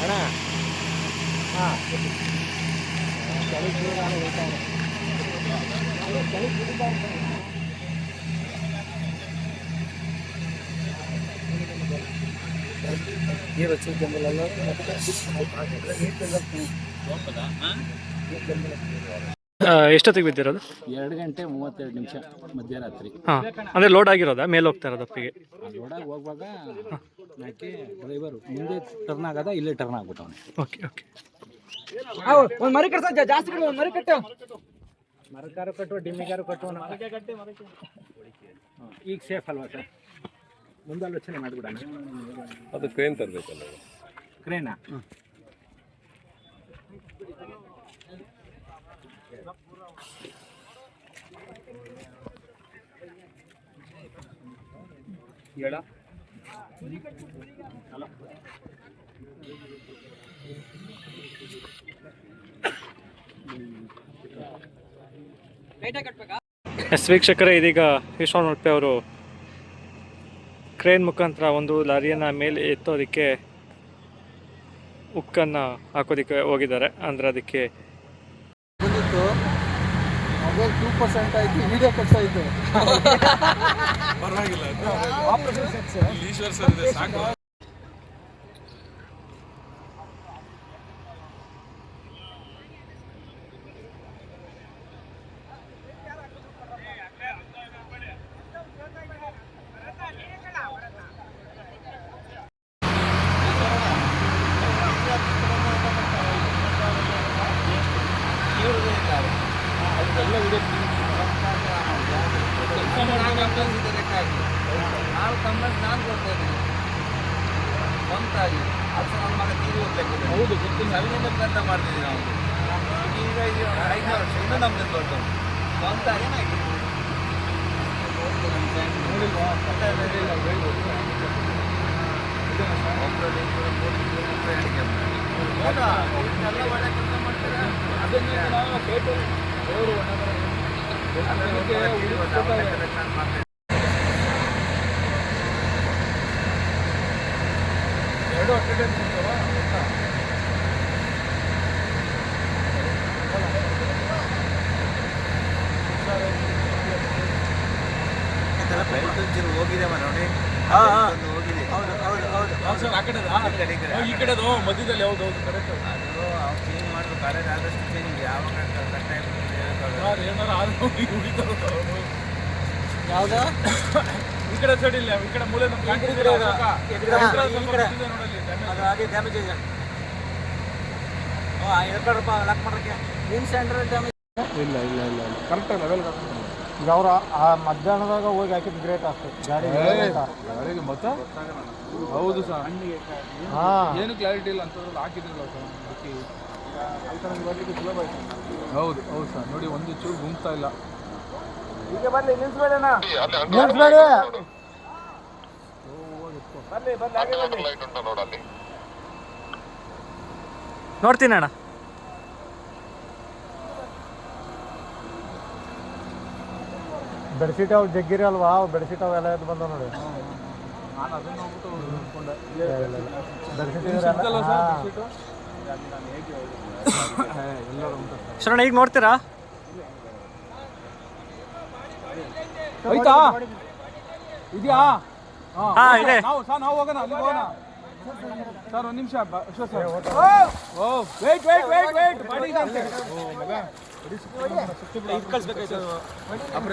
ಅಣ್ಣ ಹಾಂ ನೀರು ಹಚ್ಚಿ ಎಷ್ಟೊತ್ತಿಗೆ ಬಿದ್ದಿರೋದು? ಎರಡು ಗಂಟೆ ಮೂವತ್ತೆರಡು ನಿಮಿಷ ಮಧ್ಯರಾತ್ರಿ. ಹಾಂ ಅಂದರೆ ಲೋಡ್ ಆಗಿರೋದಾ? ಮೇಲೆ ಹೋಗ್ತಾ ಇರೋದು ಅಪ್ಪಿಗೆ ರೋಡಾಗಿ ಹೋಗುವಾಗ ಯಾಕೆ ಡ್ರೈವರು ಮುಂದೆ ಟರ್ನ್ ಆಗದ ಇಲ್ಲೇ ಟರ್ನ್ ಆಗ್ಬಿಟ್ಟವನೆ ಓಕೆ ಓಕೆ ಒಂದು ಮರಿ ಕಟ್ಸ ಜಾಸ್ತಿ ಕಟ್ಟು ಒಂದು ಮರಿ ಕಟ್ಟು. ಮರಕಾರು ಕಟ್ಟುವ ಡಿಮ್ಮಿಗಾರು ಕಟ್ಟುವ ಈಗ ಸೇಫ್ ಅಲ್ವಾ ಸರ್? ಮುಂದಾಲೋಚನೆ ಮಾಡಿಬಿಡೋಣ. ಅದು ಕ್ರೇನ್ ತರಬೇಕಲ್ಲ. ಕ್ರೇನಾ ಎಸ್ ವೀಕ್ಷಕರೇ, ಇದೀಗ ವಿಶ್ವನ್ ಉಡುಪಿ ಅವರು ಕ್ರೇನ್ ಮುಖಾಂತರ ಒಂದು ಲಾರಿಯನ್ನು ಮೇಲೆ ಎತ್ತೋದಕ್ಕೆ ಉಕ್ಕನ್ನು ಹಾಕೋದಕ್ಕೆ ಹೋಗಿದ್ದಾರೆ. ಅಂದರೆ ಅದಕ್ಕೆ ಬಂದಿತ್ತು ಮೊಬೈಲ್ ಟೂ ಪರ್ಸೆಂಟ್ ಆಯ್ತು ವಿಡಿಯೋ ಕಟ್ ಆಯ್ತು. ಪರವಾಗಿಲ್ಲ. ಆಪರೇಷನ್ ಸಕ್ಸಸ್ ಈಶ್ವರ್ ಸರ್ ಇದೆ ಸಾಕು. ನಾನು ಕಮ್ಮಿ ನಾನು ಕೊಡ್ತಾ ಇದ್ದೀನಿ ಸ್ವಂತಾಗಿ ಅದು ನನ್ನ ಮಗ ತೀರಿ ಹೋಗ್ಲಿಕ್ಕೆ ಹೌದು ಸವಿನಿಂದ ಪ್ರಯತ್ನ ಮಾಡ್ತಿದ್ದೀವಿ ನಾವು. ಈಗ ಇದು ಐದು ವರ್ಷದಿಂದ ನಮ್ದು ದೊಡ್ಡ ಸ್ವಂತಾಗಿ ಅದನ್ನು ಎರಡು ಅಟೆಂಡೆನ್ಸ್ ಇರ್ತಾವ ಹೋಗಿದೆ ನೋಡಿ ಹೋಗಿದೆ ಸರ್ ಆ ಕಡೆ ಈ ಕಡೆದು, ಮಧ್ಯದಲ್ಲಿ ಯಾವ್ದು ಹೌದು, ಕರೆಕ್ಟ್. ಯಾವ್ದು ಈ ಕಡೆ ಸೈಡ್ ಇಲ್ಲ ಈ ಕಡೆ ಮೂಲೆ ನಮ್ಮ ಇದೆ. ಅದು ಹಾಗೆ ಡ್ಯಾಮೇಜ್ ಇದೆ. ಹಾಂ ಹೇಳ್ಕೊಡ್ರಪ್ಪ ಲಾಕ್ ಮಾಡೋಕ್ಕೆ ನಿಮ್ಮ ಸೆಂಟ್ರಲ್ ಡ್ಯಾಮೇಜ್ ಇಲ್ಲ ಇಲ್ಲ ಇಲ್ಲ ಇಲ್ಲ. ಕರೆಕ್ಟ್ ಲೆವೆಲ್ ಈಗ ಅವ್ರ ಆ ಮಧ್ಯಾಹ್ನದಾಗ ಹೋಗಿ ಹಾಕಿದ್ ಗ್ರೇಟ್ ಆಗ್ತದೆ ಗಾಡಿ ಗಾಡಿಗೆ ಮತ ಹೌದು ಸರ್. ಹಾ. ಏನು ಕ್ಲಾರಿಟಿ ಇಲ್ಲ ಅಂತಂದ್ರೆ ಹಾಕಿದ್ರಲ್ಲ ಸರ್. ಅದಕ್ಕೆ ಬರ್ಲಿಕ್ಕೆ ಸುಲಭ ಆಯ್ತು. ಹೌದು ಹೌದು ಸರ್. ನೋಡಿ ಒಂದು ಚೂರು ಗುಂಪ್ತಾ ಇಲ್ಲ. ಈಗ ಬರಲಿ ನಿಲ್ಸ್ಬೇಡಣ್ಣ ನಿಲ್ಸ್ಬೇಡಿ ಹಾಗೆ ಬರ್ಲಿ ನೋಡ್ತೀನಿ ಅಣ್ಣ. ಬೆಡ್ಶೀಟ್ ಅವು ಜಗ್ಗಿರಿ ಅಲ್ವಾ? ಅವು ಬೆಡ್ಶೀಟ್ ಅವೆಲ್ಲ ಎದ್ದು ಬಂದ ನೋಡಿ. ನಾನು ಅದನ್ನ ಹೋಗ್ಬಿಟ್ಟು ಬೆಡ್ಶೀಟ್ ಶರಣ ಈಗ ನೋಡ್ತೀರಾ? ಆಯ್ತಾ ಇದೆಯಾ? ಹಾ, ಇದೆ. ನಾವು ಸರ್ ನಾವು ಹೋಗೋಣ ಅಲ್ಲಿ ಹೋಗೋಣ. ಸರ್ ಒಂದು ನಿಮಿಷ Ashok sir oh wait wait wait wait body ಇದೆ ಅಂತೆ ಓ ಮಗ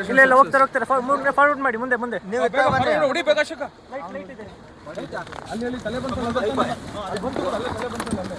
ಇಲ್ಲ ಇಲ್ಲ ಹೋಗ್ತಾರೆ ಹೋಗ್ತಾರೆ. ಫಾರ್ವರ್ಡ್ ಮಾಡಿ ಮುಂದೆ ಮುಂದೆ. ಬೇಗ ಬೇಗ ಅಶೋಕ ಅಲ್ಲಿ ಅಲ್ಲಿ ತಲೆ ಬಂತು ಅಲ್ಲಿ ಬಂತು ಅಲ್ಲಿ ತಲೆ ಬಂತು ಅಲ್ಲೇ